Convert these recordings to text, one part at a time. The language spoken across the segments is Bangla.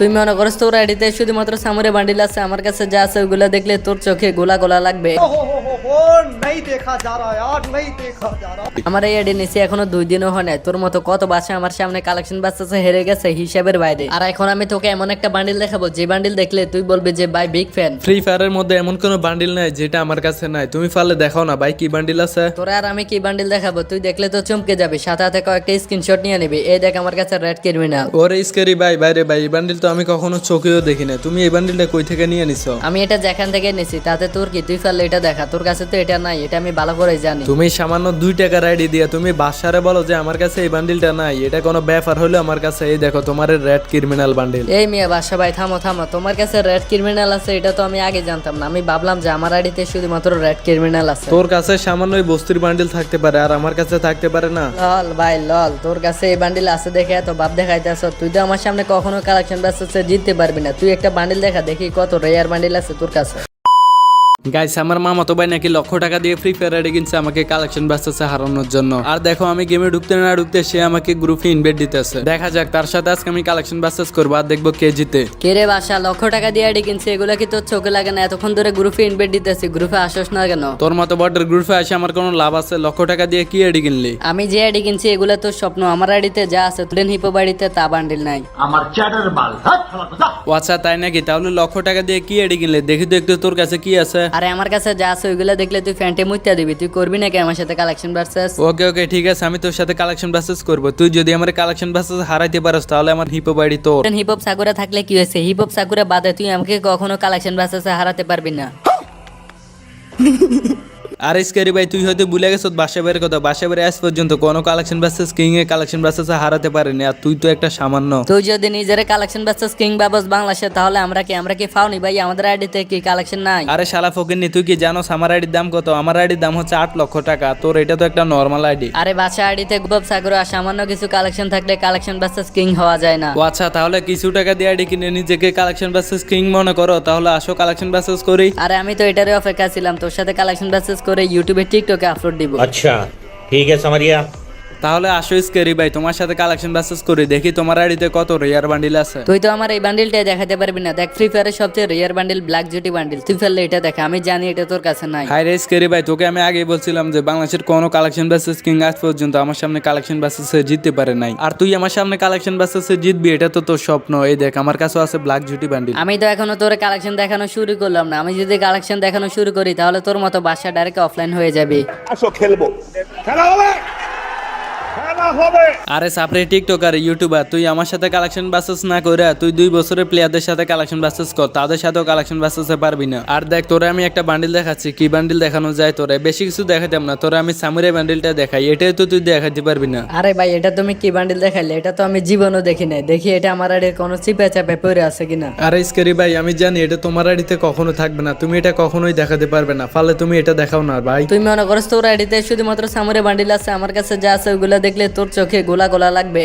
তুমি মনে করো তোর আইডিতে শুধুমাত্র সামরে বান্ডিল আছে আমার কাছে যা আছে ওগুলো দেখলে তোর চোখে গোলা গোলা লাগবে। আমার এই আইডি নিচে এখনও দুই দিনও হয় নাই তোর মতো কত বাসা আমার সামনে কালেকশন বাচ্চা হেরে গেছে হিসাবের বাইরে। আর এখন আমি তোকে এমন একটা বান্ডিল দেখাবো যে বান্ডিল দেখলে তুই বলবি যে ভাই বিগ ফ্যান ফ্রি ফায়ারের মধ্যে এমন কোনো বান্ডিল নাই যেটা আমার কাছে নাই। তুমি ফালে দেখাও না ভাই কি বান্ডিল আছে? তোর আর আমি কি বান্ডিল দেখাবো? তুই দেখলে তো চমকে যাবে সাথে সাথে কয়েকটা স্ক্রিনশট নিয়ে নিবি। এই দেখ আমার কাছে রেড ক্রিমিনাল ওরে স্কেরি ভাই বাইরে ভাই এই বান্ডিল তো আমি কখনো চোখেও দেখি না তুমি এই বান্ডিলটা কই থেকে নিয়ে নিছো? আমি এটা যেখান থেকে নিছি তাতে তোর কি? তুই পারলে এটা দেখা তোর কাছে তো এটা নাই এটা আমি ভালো করে জানি। তুমি সামান্য দুই টাকার আইডি দিয়ে তুমি বাসারে বলো যে আমার কাছে এই বান্ডিলটা নাই এটা কোনো ব্যাপার হলো আমার কাছে? এই দেখো তোমার রেড ক্রিমিনাল বান্ডিল এই মিয়া বাসা ভাই থামো থামো। তোমার কাছে রেড ক্রিমিনাল আছে এটা তো আমি আগে জানতাম না। আমি ভাবলাম যে আমার আইডিতে শুধুমাত্র রেড ক্রিমিনাল আছে। তোর কাছে সামান্য ওই বস্তির বান্ডিল থাকতে পারে আর আমার কাছে থাকতে পারে না। লল ভাই লল তোর কাছে এই বান্ডিল আছে দেখে এত ভাব দেখাইতেছ। তুই তো আমার সামনে কখনো কালেকশন ব্যস্ত জিততে পারবি না। তুই একটা বান্ডিল দেখা, দেখি কত রেয়ার বান্ডিল আছে তোর কাছে। গাইস আমার মামা তো ভাই নাকি লক্ষ টাকা দিয়ে ফ্রি ফায়ার কিনছে আমাকে কালেকশন বাঁচতেছে হারানোর জন্য। আর দেখো আমি গেমে ঢুকতে না ঢুকতে সে আমাকে গ্রুপে ইনভাইট দিতেছে। দেখা যাক তার সাথে আজকে আমি কালেকশন বাসেস করব আর দেখব কে জিতে। কে রে বাসা লক্ষ টাকা দিয়ে আইডি কিনছে এগুলো কি তোর চোখে লাগে না? এতক্ষণ ধরে গ্রুপে ইনভাইট দিতেছি গ্রুপে আসস না কেন? তোর মতো বটের গ্রুপে আসে আমার কোনো লাভ আছে? লক্ষ টাকা দিয়ে কি আইডি কিনলি? আমি যে আইডি কিনছি এগুলো তোর স্বপ্ন। আমার আইডিতে যা আছে তুলেন হিপো বাড়িতে তা বান্ডিল নাই। আমার চ্যাটার বাল ও আচ্ছা তাই নাকি? তাহলে লক্ষ টাকা দিয়ে কি আইডি কিনলি? দেখি তো একটু তোর কাছে কি আছে। আরে আমার কাছে যা আছে ওইগুলো দেখলে তুই ফ্যান্টে মুত্যা দিবি। তুই করবি নাকি আমার সাথে কালেকশন ভার্সেস ওকে ওকে ঠিক আছে আমি তোর সাথে কালেকশন ভার্সেস করব। তুই যদি আমার কালেকশন ভার্সেস হারাইতে পারস তাহলে আমার হিপ বাড়ি তোর। হিপ হপ সাকুরা থাকলে কি হয়েছে? হিপ হপ সাকুরা বাদে তুই আমাকে কখনো কালেকশন ভার্সেসে হারাতে পারবি না। আর স্কারি ভাই তুই হয়তো ভুলে গেছ বাসা বের কথা। বাসা বের আজ পর্যন্ত কোনো কালেকশন বাসেস কিং এ কালেকশন বাসেস হারাতে পারেনি। আর তুই তো একটা সামান্য। তুই যদি নিজের কালেকশন ভার্সেস কিং বাবস বাংলাদেশে তাহলে আমরা কি আমরা কি ফাউনি ভাই? আমাদের আইডিতে কি কালেকশন নাই? আরে শালা ফকিরনি তুই কি জানোস আমার আইডির দাম কত? আমার আইডির দাম হচ্ছে আট লক্ষ টাকা। তোর এটা তো একটা নর্মাল আইডি আরে বাসা আইডিতে গুবব সাকুরা সামান্য কিছু কালেকশন থাকলে কালেকশন ভার্সেস কিং হওয়া যায় না। ও আচ্ছা তাহলে কিছু টাকা দিয়ে আইডি কিনে নিজেকে কালেকশন বাসেস কিং মনে করো? তাহলে আসো কালেকশন বাসেস করি। আরে আমি তো এটারই অপেক্ষা ছিলাম তোর সাথে কালেকশন ভার্সেস করে ইউটিউবে টিকটকে আপলোড দিব अच्छा ठीक है समरिया তাহলে আসো স্কেরি ভাই তোমার সাথে কালেকশন বাসেস করি দেখি তোমার আইডিতে কত রেয়ার বান্ডিল আছে। তুই তো আমার এই বান্ডিলটাই দেখাতে পারবি না। দেখ ফ্রি ফায়ারের সবচেয়ে রেয়ার বান্ডিল ব্ল্যাক জুটি বান্ডিল তুই ফেললে এটা দেখা আমি জানি এটা তোর কাছে নাই। হাই রে স্কেরি ভাই তোকে আমি আগেই বলছিলাম যে বাংলাদেশের কোনো কালেকশন বাসেস কিং আজ পর্যন্ত আমার সামনে কালেকশন বাসেসে জিততে পারে নাই। আর তুই আমার সামনে কালেকশন বাসেসে জিতবি এটা তো তোর স্বপ্ন। এই দেখ আমার কাছেও আছে ব্ল্যাক জুটি বান্ডিল আমি তো এখনও তোর কালেকশন দেখানো শুরু করলাম না। আমি যদি কালেকশন দেখানো শুরু করি তাহলে তোর মতো বাসা ডাইরেক্ট অফলাইন হয়ে যাবে। আসো খেলব। খেলা হবে! আরে সাপরে টিকটকার ইউটিউবার তুই আমার সাথে কালেকশন বাসেস না করে তুই দুই বছরের প্লেয়ারদের সাথে কালেকশন বাসেস কর তাদের সাথেও কালেকশন বাসেসে পারবি না। আর দেখ তোরে আমি একটা বান্ডিল দেখাচ্ছি কি বান্ডিল দেখানো যায় তোরে? বেশি কিছু দেখাতাম না তোরে আমি সামুরে বান্ডিলটা দেখাই এটাই তো তুই দেখাতে পারবি না। আরে ভাই এটা তুমি কি বান্ডিল দেখাইলে? এটা তো আমি জীবনও দেখি নাই। দেখি এটা আমার আড়ে কোনো চিপে চাপে পড়ে আছে কিনা। আরে স্কেরি ভাই আমি জানি এটা তোমার আইডিতে কখনো থাকবে না তুমি এটা কখনোই দেখাতে পারবে না ফলে তুমি এটা দেখাও না ভাই। তুমি মনে করস তোর আইডিতে শুধুমাত্র সামুরে বান্ডিল আছে আমার কাছে যা আছে ওগুলো দেখলে তোর চোখে গোলা গোলা লাগবে।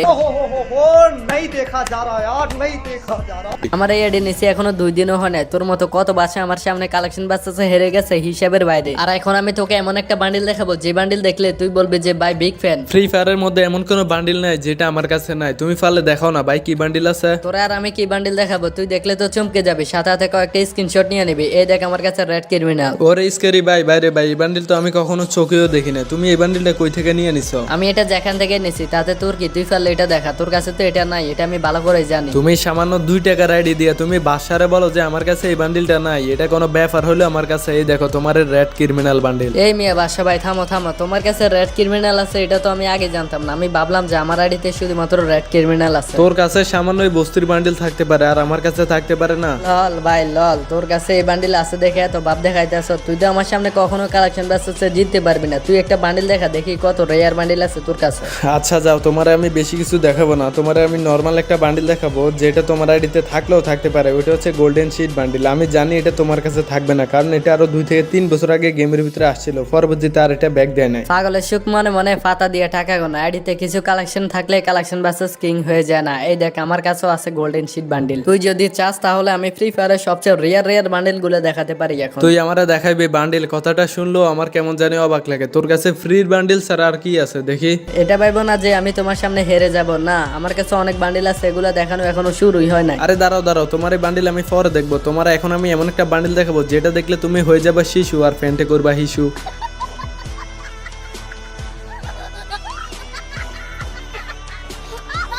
আমার এই এডে নিচে এখনও দুই দিনও হয় না তোর মতো কত বাসে আমার সামনে কালেকশন বাঁচতেছে হেরে গেছে হিসাবের বাইরে। আর এখন আমি তোকে এমন একটা বান্ডিল দেখাবো যে বান্ডিল দেখলে তুই বলবি যে ভাই বিগ ফ্যান ফ্রি ফায়ারের মধ্যে এমন কোন বান্ডিল নাই যেটা আমার কাছে নাই। তুমি ফালে দেখাও না ভাই কি বান্ডিল আছে? তোরা আর আমি কি বান্ডিল দেখাবো? তুই দেখলে তো চমকে যাবি। সাথে সাথে কয়েকটা স্ক্রিনশট নিয়ে নিবি। এই দেখ আমার কাছে রেড ক্রিমিনাল ওরে স্কেরি ভাই বাইরে ভাই এই বান্ডিল তো আমি কখনো চোখেও দেখি না তুমি এই বান্ডিলটা কই থেকে নিয়ে নিছো? আমি এটা যেখান থেকে নিছি তাতে তোর কি তুই পারলে এটা দেখা? তোর কাছে তো এটা নাই এটা আমি ভালো করে জানি। তুমি সামান্য দুই টাকার আইডি দিয়ে তুমি বাসারে বলো যে আমার কাছে এই বান্ডিলটা নাই এটা কোনো ব্যাপার হলো আমার কাছে? এই দেখো তোমার রেড ক্রিমিনাল বান্ডিল। এই মিয়া বাসা ভাই থামো থামো। তোমার কাছে রেড ক্রিমিনাল আছে এটা তো আমি আগে জানতাম না। আমি ভাবলাম যে আমার আইডিতে শুধুমাত্র রেড ক্রিমিনাল আছে। তোর কাছে সামান্য ওই বস্তির বান্ডিল থাকতে পারে আর আমার কাছে থাকতে পারে না। লল ভাই লল তোর কাছে এই বান্ডিল আছে দেখে এত ভাব দেখাইতেছ। তুই তো আমার সামনে কখনো কালেকশন ব্যস্ত জিততে পারবি না। তুই একটা বান্ডিল দেখা দেখি কত রেয়ার বান্ডিল আছে তোর কাছে। আচ্ছা যাও তোমার আমি বেশি কিছু দেখাবো না। তোমার আমি নর্মাল একটা বান্ডিল দেখাবো যেটা তোমার আইডিতে থাকলেও থাকতে পারে। ওইটা হচ্ছে গোল্ডেন শিট বান্ডিল আমি জানি এটা তোমার কাছে থাকবে না কারণ এটা আরও দুই থেকে তিন বছর আগে গেমের ভিতরে আসছিল। পরবর্তীতে আর এটা ব্যাক দেয় নাই। পাগলের সুখ মনে মনে পাতা দিয়ে টাকা গোনা আইডিতে কিছু কালেকশন থাকলে কালেকশন বাসেস কিং হয়ে যায় না। এই দেখ আমার কাছেও আছে গোল্ডেন শিট বান্ডিল তুই যদি চাস তাহলে আমি ফ্রি ফায়ারের সবচেয়ে রেয়ার রেয়ার বান্ডিলগুলো দেখাতে পারি এখন। তুই আমারে দেখাইবি বান্ডিল কথাটা শুনলো আমার কেমন জানি অবাক লাগে। তোর কাছে ফ্রির বান্ডিল স্যার আর কি আছে? দেখি। এটা ভাই ভেবো না যে আমি তোমার সামনে হেরে যাব। না, আমার কাছে অনেক বান্ডিল আছে, এগুলো দেখানো এখনও শুরুই হয় না আরে দাঁড়াও দাঁড়াও, তোমার এই বান্ডিল আমি পরে দেখব। তোমার এখন আমি এমন একটা বান্ডিল দেখাবো, যেটা দেখলে তুমি হয়ে যাবে শিশু আর ফ্যান্টে করবা হিসু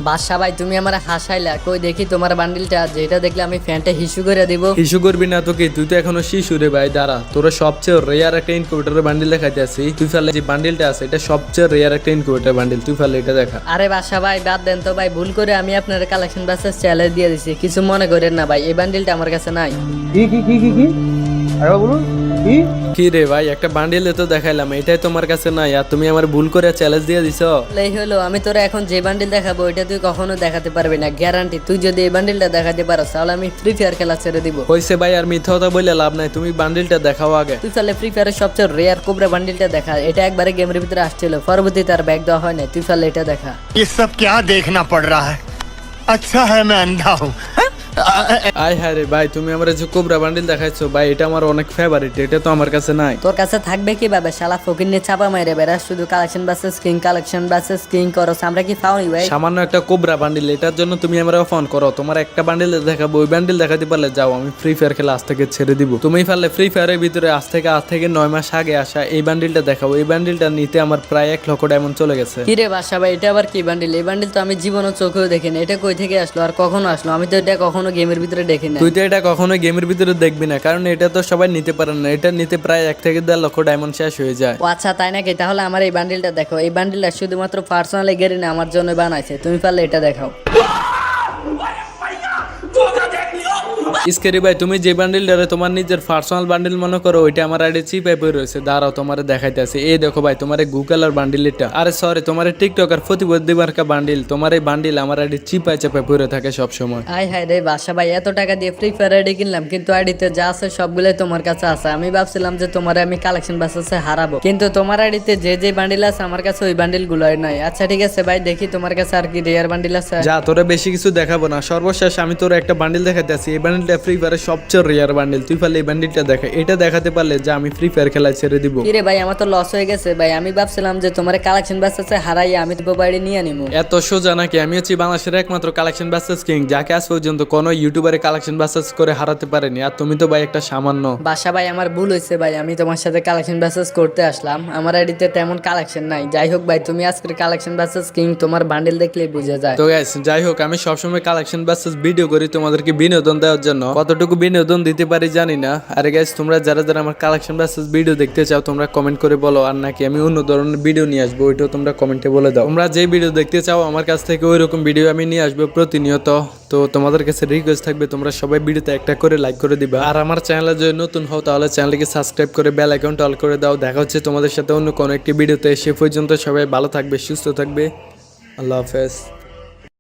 বাদশা ভাই তুমি আমার হাসাইলা। কই দেখি তোমার বান্ডিলটা যেটা দেখলে আমি ফ্যানটা হিসু করে দিব। হিসু করবি না তো কি? তুই তো এখনও শিশু রে ভাই দাঁড়া। তোরা সবচেয়ে রেয়ার একটা ইনকিউবেটরের বান্ডিল দেখাইতে আসি তুই ফেলে যে বান্ডিলটা আছে এটা সবচেয়ে রেয়ার একটা ইনকিউবেটর বান্ডিল। তুই ফেলে এটা দেখা। আরে বাসা ভাই বাদ দেন তো ভাই ভুল করে আমি আপনার কালেকশন বাসের চ্যালেঞ্জ দিয়ে দিছি। কিছু মনে করেন না ভাই এই বান্ডিলটা আমার কাছে নাই। কি কি কি কি কি? আরেকবার বলুন কি কি রে ভাই একটা বান্ডিলে তো দেখাইলাম এটাই তোমার কাছে নাই আর তুমি আমার ভুল করে চ্যালেঞ্জ দিয়ে দিছো এই হলো আমি তোরা এখন যে বান্ডিল দেখাবো ওইটা তুই কখনো দেখাতে পারবি না গ্যারান্টি তুই যদি এই বান্ডিলটা দেখাতে পারো তাহলে আমি ফ্রি ফায়ার খেলা ছেড়ে দিব হয়েছে ভাই আর মিথ্যা কথা বলে লাভ নাই তুমি বান্ডিলটা দেখাও আগে তুই তাহলে ফ্রি ফায়ারের সবচেয়ে রেয়ার কোবরা বান্ডিলটা দেখা এটা একবারে গেমের ভিতরে আসছিল পরবর্তীতে আর ব্যাগ দেওয়া হয় না তুই তাহলে এটা দেখা ये सब क्या देखना पड़ रहा है अच्छा है मैं अंधा हूँ আয় হ্যাঁ রে ভাই তুমি আমার যে কোবরা বান্ডিল দেখাইছো ভাই এটা আমার অনেক ফেভারিট এটা তো আমার কাছে নাই। তোর কাছে থাকবে কীভাবে? শালা ফকির নিয়ে চাপা বেড়াস শুধু collection bases king collection bases king করস আমরা কি পাওনি ভাই? সামান্য একটা কোবরা বান্ডিল এটার জন্য তুমি আমার ফোন করো তোমার একটা বান্ডিল দেখাবো ওই বান্ডিল দেখাতে পারলে যাও আমি ফ্রি ফায়ার খেলা আজ থেকে ছেড়ে দিব। তুমি পারলে ফ্রি ফায়ারের ভিতরে আজ থেকে আজ থেকে নয় মাস আগে আসা এই বান্ডিলটা দেখাবো এই বান্ডিলটা নিতে আমার প্রায় এক লক্ষ ডায়মন্ড চলে গেছে। কিরে বাসা ভাই এটা আবার কি বান্ডিল? এই বান্ডিল তো আমি জীবনও চোখেও দেখিনি এটা কই থেকে আসলো? আর কখনো আসলো? আমি তো এটা কখনো গেমের ভিতরে দেখি না তুই তো এটা কখনো গেমের ভিতরে দেখবি না কারণ এটা তো সবাই নিতে পারে না। এটা নিতে প্রায় এক থেকে দেড় লক্ষ ডায়মন্ড শেষ হয়ে যায়। ও আচ্ছা তাই নাকি? তাহলে আমার এই বান্ডিলটা দেখো। এই বান্ডিলটা শুধুমাত্র পার্সোনালি গেরি না আমার জন্য বানাইছে। তুমি পারলে এটা দেখাও। ইস্কেরি ভাই তুমি যে বান্ডিলটারে তোমার নিজের পার্সোনাল বান্ডিল মনে করো ওইটা আমার আইডি চিপাই পড়ে রয়েছে। দাঁড়াও তোমার দেখাইতে আছে এই দেখো ভাই তোমার গুগল আর বান্ডিল এটা আরে সরি তোমার টিকটক আর প্রতিবদ্ধী মার্কা বান্ডিল তোমার এই বান্ডিল আমার আইডি চিপাই চাপাই পড়ে থাকে সব সময় আই হাই রে বাসা ভাই এত টাকা দিয়ে ফ্রি ফায়ার আইডি কিনলাম কিন্তু আইডিতে যা আছে সবগুলোই তোমার কাছে আছে। আমি ভাবছিলাম যে তোমার আমি কালেকশন বাসাসে হারাবো। কিন্তু তোমার আইডিতে যে যে বান্ডিল আছে আমার কাছে ওই বান্ডিল গুলোই নাই। আচ্ছা ঠিক আছে ভাই দেখি তোমার কাছে আর কি রেয়ার বান্ডিল আছে। যা তোরা বেশি কিছু দেখাবো না। সর্বশেষ আমি তোর একটা বান্ডিল দেখাতে আছি এই বান্ডিলটা ফ্রি ফায়ারের সবচেয়ে রেয়ার বান্ডিল তুই পারলে এই বান্ডিলটা দেখা। এটা দেখাতে পারলে যা আমি ফ্রি ফায়ার খেলায় ছেড়ে দিব। কিরে ভাই আমার তো লস হয়ে গেছে। ভাই আমি ভাবছিলাম যে তোমার কালেকশন বাসাসে হারাই আমি তো বাড়ি নিয়ে নিবো এত সোজা নাকি? আমি হচ্ছি বাংলাদেশের একমাত্র কালেকশন বাসেস কিং যাকে আজ পর্যন্ত কোনো ইউটিউবারে কালেকশন বাসেস করে হারাতে পারেনি। আর তুমি তো ভাই একটা সামান্য। বাসা ভাই আমার ভুল হয়েছে ভাই। আমি তোমার সাথে কালেকশন বাসেস করতে আসলাম। আমার আইডিতে তেমন কালেকশন নাই। যাই হোক ভাই তুমি আজকের কালেকশন বাসেস কিং তোমার বান্ডিল দেখলেই বুঝে যায়। তো গাইস যাই হোক আমি সবসময় কালেকশন বাসেস ভিডিও করি। তোমাদেরকে বিনোদন দেওয়ার জন্য। কতটুকু বিনোদন দিতে পারি জানি না। আরে গাইস তোমরা যারা যারা আমার কালেকশন বাসেস ভিডিও দেখতে চাও, তোমরা কমেন্ট করে বলো। আর নাকি আমি অন্য ধরনের ভিডিও নিয়ে আসব, ওইটাও তোমরা কমেন্টে বলে দাও। তোমরা যে ভিডিও দেখতে চাও, আমার কাছ থেকে ওই রকম ভিডিও আমি নিয়ে আসব প্রতিনিয়ত। তো তোমাদের কাছে রিকোয়েস্ট থাকবে, তোমরা সবাই ভিডিওতে একটা করে লাইক করে দিবা। আর আমার চ্যানেলে যদি নতুন হও, তাহলে চ্যানেলকে সাবস্ক্রাইব করে বেল অ্যাকাউন্ট অল করে দাও। দেখা হচ্ছে তোমাদের সাথে অন্য কোনো একটি ভিডিওতে সে পর্যন্ত সবাই ভালো থাকবে, সুস্থ থাকবে। আল্লাহ হাফেজ।